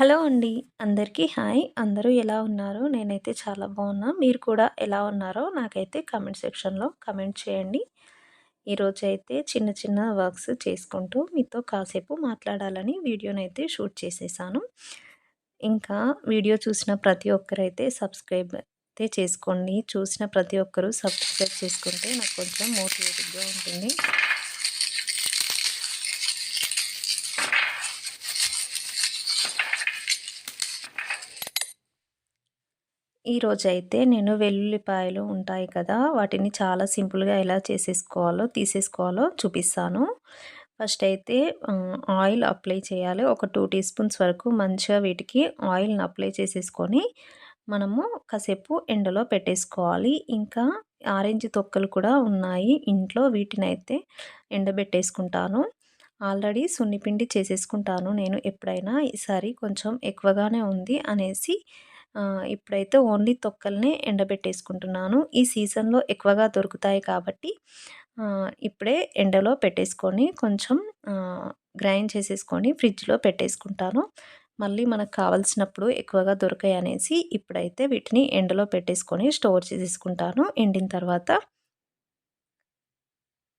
Hello అండి. అందరికీ hi. అందరూ ఎలా ఉన్నారు? నేనైతే చాలా బాగున్నా. మీరు కూడా ఎలా ఉన్నారో నాకైతే కామెంట్ సెక్షన్‌లో కామెంట్ చేయండి. ఈరోజైతే చిన్న చిన్న వర్క్స్ చేసుకుంటూ మీతో కాసేపు మాట్లాడాలని వీడియోనైతే షూట్ చేసేసాను. ఇంకా వీడియో చూసిన ప్రతి ఒక్కరైతే సబ్స్క్రైబ్ అయితే చేసుకోండి. చూసిన ప్రతి ఒక్కరు సబ్స్క్రైబ్ చేసుకుంటే నాకు కొంచెం మోటివేటివ్‌గా ఉంటుంది. ఈరోజైతే నేను వెల్లుల్లిపాయలు ఉంటాయి కదా వాటిని చాలా సింపుల్గా ఎలా చేసేసుకోవాలో తీసేసుకోవాలో చూపిస్తాను. ఫస్ట్ అయితే ఆయిల్ అప్లై చేయాలి. ఒక టూ టీ స్పూన్స్ వరకు మంచిగా వీటికి ఆయిల్ని అప్లై చేసేసుకొని మనము కాసేపు ఎండలో పెట్టేసుకోవాలి. ఇంకా ఆరెంజ్ తొక్కలు కూడా ఉన్నాయి ఇంట్లో వీటిని అయితే ఎండబెట్టేసుకుంటాను. ఆల్రెడీ సున్నిపిండి చేసేసుకుంటాను నేను ఎప్పుడైనా ఈసారి కొంచెం ఎక్కువగానే ఉంది అనేసి ఇప్పుడైతే ఓన్లీ తొక్కల్ని ఎండబెట్టేసుకుంటున్నాను. ఈ సీజన్లో ఎక్కువగా దొరుకుతాయి కాబట్టి ఇప్పుడే ఎండలో పెట్టేసుకొని కొంచెం గ్రైండ్ చేసేసుకొని ఫ్రిడ్జ్లో పెట్టేసుకుంటాను. మళ్ళీ మనకు కావాల్సినప్పుడు ఎక్కువగా దొరకాయి అనేసి ఇప్పుడైతే వీటిని ఎండలో పెట్టేసుకొని స్టోర్ చేసేసుకుంటాను. ఎండిన తర్వాత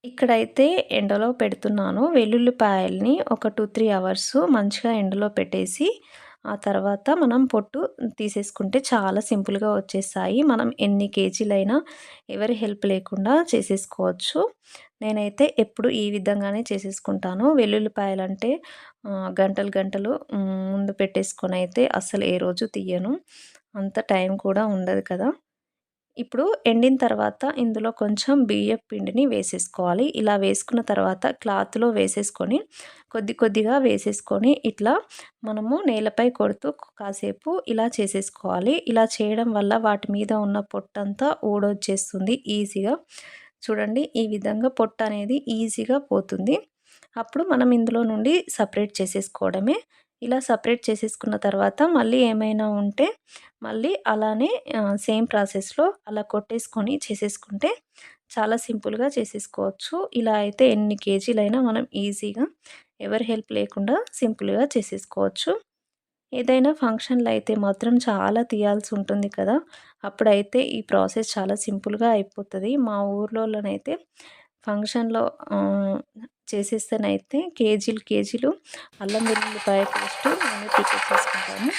ఇక్కడైతే ఎండలో పెడుతున్నాను. వెల్లుల్లిపాయల్ని ఒక టూ త్రీ అవర్స్ మంచిగా ఎండలో పెట్టేసి ఆ తర్వాత మనం పొట్టు తీసేసుకుంటే చాలా సింపుల్గా వచ్చేస్తాయి. మనం ఎన్ని కేజీలైనా ఎవరి హెల్ప్ లేకుండా చేసేసుకోవచ్చు. నేనైతే ఎప్పుడు ఈ విధంగానే చేసేసుకుంటాను. వెల్లుల్లిపాయలు అంటే గంటలు గంటలు ముందు పెట్టేసుకొని అయితే అసలు ఏ రోజు తీయను. అంత టైం కూడా ఉండదు కదా. ఇప్పుడు ఎండిన తర్వాత ఇందులో కొంచెం బియ్యం పిండిని వేసేసుకోవాలి. ఇలా వేసుకున్న తర్వాత క్లాత్లో వేసేసుకొని కొద్ది కొద్దిగా వేసేసుకొని ఇట్లా మనము నేలపై కొడుతూ కాసేపు ఇలా చేసేసుకోవాలి. ఇలా చేయడం వల్ల వాటి మీద ఉన్న పొట్టంతా ఊడొచ్చేస్తుంది ఈజీగా. చూడండి ఈ విధంగా పొట్ట అనేది ఈజీగా పోతుంది. అప్పుడు మనం ఇందులో నుండి సపరేట్ చేసేసుకోవడమే ఇలా సపరేట్ చేసేసుకున్న తర్వాత మళ్ళీ ఏమైనా ఉంటే మళ్ళీ అలానే సేమ్ ప్రాసెస్లో అలా కొట్టేసుకొని చేసేసుకుంటే చాలా సింపుల్గా చేసేసుకోవచ్చు. ఇలా అయితే ఎన్ని కేజీలైనా మనం ఈజీగా ఎవరి హెల్ప్ లేకుండా సింపుల్గా చేసేసుకోవచ్చు. ఏదైనా ఫంక్షన్లో అయితే మాత్రం చాలా తీయాల్సి ఉంటుంది కదా! అప్పుడైతే ఈ ప్రాసెస్ చాలా సింపుల్గా అయిపోతుంది. మా ఊర్లోనైతే ఫంక్షన్లో చేసేస్తేనైతే కేజీలు కేజీలు అల్లం వెల్లుల్లిపాయ పేస్ట్ నేను ప్రిపేర్ చేసుకుంటాను.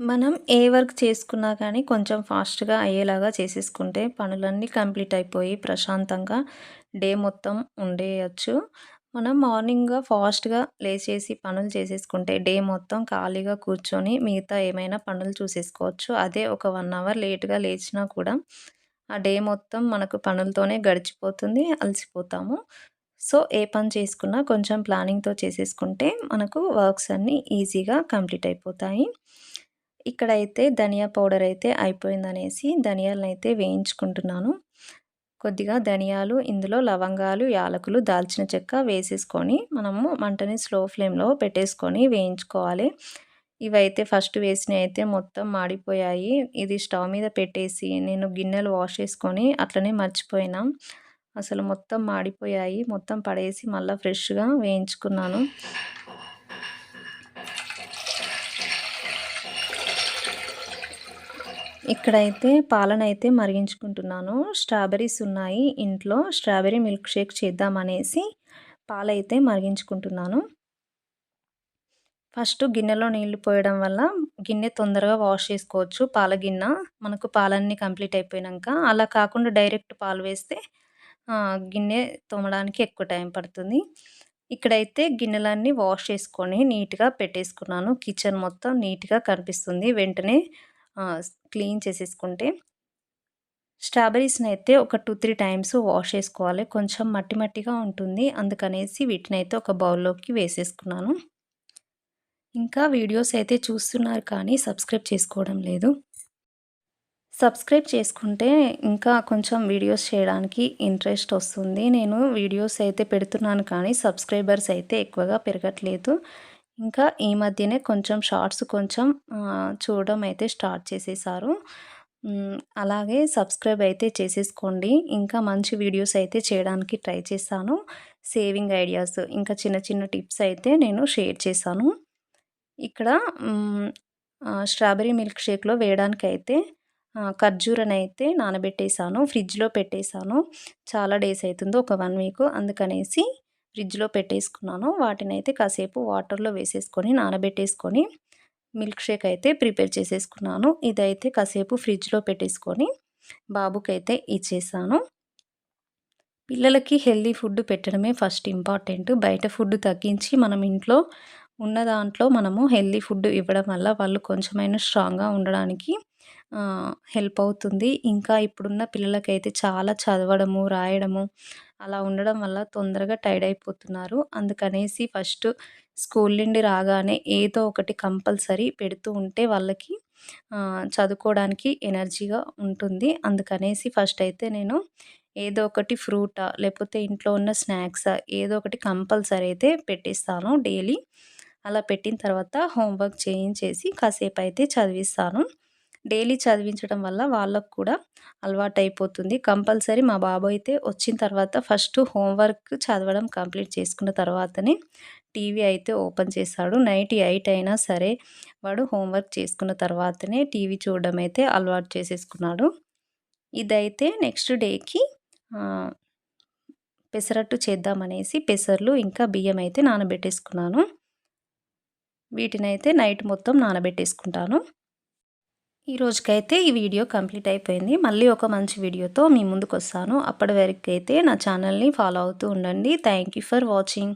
మనం ఏ వర్క్ చేసుకున్నా కానీ కొంచెం ఫాస్ట్గా అయ్యేలాగా చేసేసుకుంటే పనులన్నీ కంప్లీట్ అయిపోయి ప్రశాంతంగా డే మొత్తం ఉండేయచ్చు. మనం మార్నింగ్గా ఫాస్ట్గా లేచేసి పనులు చేసేసుకుంటే డే మొత్తం ఖాళీగా కూర్చొని మిగతా ఏమైనా పనులు చూసేసుకోవచ్చు. అదే ఒక వన్ అవర్ లేట్గా లేచినా కూడా ఆ డే మొత్తం మనకు పనులతోనే గడిచిపోతుంది అలసిపోతాము. సో ఏ పని చేసుకున్నా కొంచెం ప్లానింగ్తో చేసేసుకుంటే మనకు వర్క్స్ అన్నీ ఈజీగా కంప్లీట్ అయిపోతాయి. ఇక్కడైతే ధనియా పౌడర్ అయితే అయిపోయిందనేసి ధనియాలను అయితే వేయించుకుంటున్నాను. కొద్దిగా ధనియాలు ఇందులో లవంగాలు యాలకులు దాల్చిన చెక్క వేసేసుకొని మనము మంటని స్లో ఫ్లేమ్లో పెట్టేసుకొని వేయించుకోవాలి. ఇవైతే ఫస్ట్ వేసినవి అయితే మొత్తం మాడిపోయాయి. ఇది స్టవ్ మీద పెట్టేసి నేను గిన్నెలు వాష్ చేసుకొని అట్లనే మర్చిపోయినా. అసలు మొత్తం మాడిపోయాయి. మొత్తం పడేసి మళ్ళీ ఫ్రెష్గా వేయించుకున్నాను. ఇక్కడైతే పాలనైతే మరిగించుకుంటున్నాను. స్ట్రాబెర్రీస్ ఉన్నాయి ఇంట్లో. స్ట్రాబెర్రీ మిల్క్ షేక్ చేద్దామనేసి పాలైతే మరిగించుకుంటున్నాను. ఫస్ట్ గిన్నెలో నీళ్ళు పోయడం వల్ల గిన్నె తొందరగా వాష్ చేసుకోవచ్చు. పాల గిన్నె మనకు పాలన్నీ కంప్లీట్ అయిపోయాక అలా కాకుండా డైరెక్ట్ పాలు వేస్తే గిన్నె తోమడానికి ఎక్కువ టైం పడుతుంది. ఇక్కడైతే గిన్నెలన్నీ వాష్ చేసుకొని నీట్గా పెట్టేసుకున్నాను. కిచెన్ మొత్తం నీట్గా కనిపిస్తుంది. వెంటనే క్లీన్ చేసేసుకుంటే స్ట్రాబెరీస్ని అయితే ఒక టూ త్రీ టైమ్స్ వాష్ చేసుకోవాలి. కొంచెం మట్టి మట్టిగా ఉంటుంది. అందుకనేసి వీటిని అయితే ఒక బౌల్లోకి వేసేసుకున్నాను. ఇంకా వీడియోస్ అయితే చూస్తున్నారు కానీ సబ్స్క్రైబ్ చేసుకోవడం లేదు. సబ్స్క్రైబ్ చేసుకుంటే ఇంకా కొంచెం వీడియోస్ చేయడానికి ఇంట్రెస్ట్ వస్తుంది. నేను వీడియోస్ అయితే పెడుతున్నాను కానీ సబ్స్క్రైబర్స్ అయితే ఎక్కువగా పెరగట్లేదు. ఇంకా ఈ మధ్యనే కొంచెం షార్ట్స్ కొంచెం చూడడం అయితే స్టార్ట్ చేసేసారు అలాగే సబ్స్క్రైబ్ అయితే చేసేసుకోండి. ఇంకా మంచి వీడియోస్ అయితే చేయడానికి ట్రై చేశాను. సేవింగ్ ఐడియాస్ ఇంకా చిన్న చిన్న టిప్స్ అయితే నేను షేర్ చేశాను. ఇక్కడ స్ట్రాబెరీ మిల్క్ షేక్‌లో వేయడానికి అయితే ఖర్జూరని అయితే నానబెట్టేశాను ఫ్రిడ్జ్‌లో పెట్టేసాను. చాలా డేస్ అవుతుంది ఒక వన్ వీక్ అందుకనేసి ఫ్రిడ్జ్‌లో పెట్టేసుకున్నాను. వాటిని అయితే కాసేపు వాటర్‌లో వేసేసుకొని నానబెట్టేసుకొని మిల్క్ షేక్ అయితే ప్రిపేర్ చేసేసుకున్నాను. ఇదైతే కాసేపు ఫ్రిడ్జ్‌లో పెట్టేసుకొని బాబుకైతే ఇచ్చేసాను. పిల్లలకి హెల్తీ ఫుడ్ పెట్టడమే ఫస్ట్ ఇంపార్టెంట్. బయట ఫుడ్ తగ్గించి మనం ఇంట్లో ఉన్న దాంట్లో మనము హెల్తీ ఫుడ్ ఇవ్వడం వల్ల వాళ్ళు కొంచెమైనా స్ట్రాంగ్‌గా ఉండడానికి హెల్ప్ అవుతుంది. ఇంకా ఇప్పుడున్న పిల్లలకైతే చాలా చదవడము, రాయడము అలా ఉండడం వల్ల తొందరగా టైర్డ్ అయిపోతున్నారు. అందుకనేసి ఫస్ట్ స్కూల్ నుండి రాగానే ఏదో ఒకటి కంపల్సరీ పెడుతూ ఉంటే వాళ్ళకి చదువుకోవడానికి ఎనర్జీగా ఉంటుంది. అందుకనేసి ఫస్ట్ అయితే నేను ఏదో ఒకటి ఫ్రూటా లేకపోతే ఇంట్లో ఉన్న స్నాక్సా ఏదో ఒకటి కంపల్సరీ అయితే పెట్టిస్తాను డైలీ. అలా పెట్టిన తర్వాత హోంవర్క్ చేయించేసి కాసేపు అయితే చదివిస్తాను. డైలీ చదివించడం వల్ల వాళ్ళకు కూడా అలవాటయిపోతుంది. కంపల్సరీ మా బాబు అయితే వచ్చిన తర్వాత ఫస్ట్ హోంవర్క్ చదవడం కంప్లీట్ చేసుకున్న తర్వాతనే టీవీ అయితే ఓపెన్ చేశాడు నైట్ ఎయిట్ అయినా సరే వాడు హోంవర్క్ చేసుకున్న తర్వాతనే టీవీ చూడడం అయితే అలవాటు చేసేసుకున్నాడు. ఇదైతే నెక్స్ట్ డేకి పెసరట్టు చేద్దామనేసి పెసర్లు ఇంకా బియ్యం అయితే నానబెట్టేసుకున్నాను. వీటినైతే నైట్ మొత్తం నానబెట్టేసుకుంటాను. ఈ రోజుకైతే ఈ వీడియో కంప్లీట్ అయిపోయింది. మళ్ళీ ఒక మంచి వీడియోతో మీ ముందుకొస్తాను. అప్పటి అయితే నా ఛానల్‌ని ఫాలో అవుతూ ఉండండి. Thank you for watching.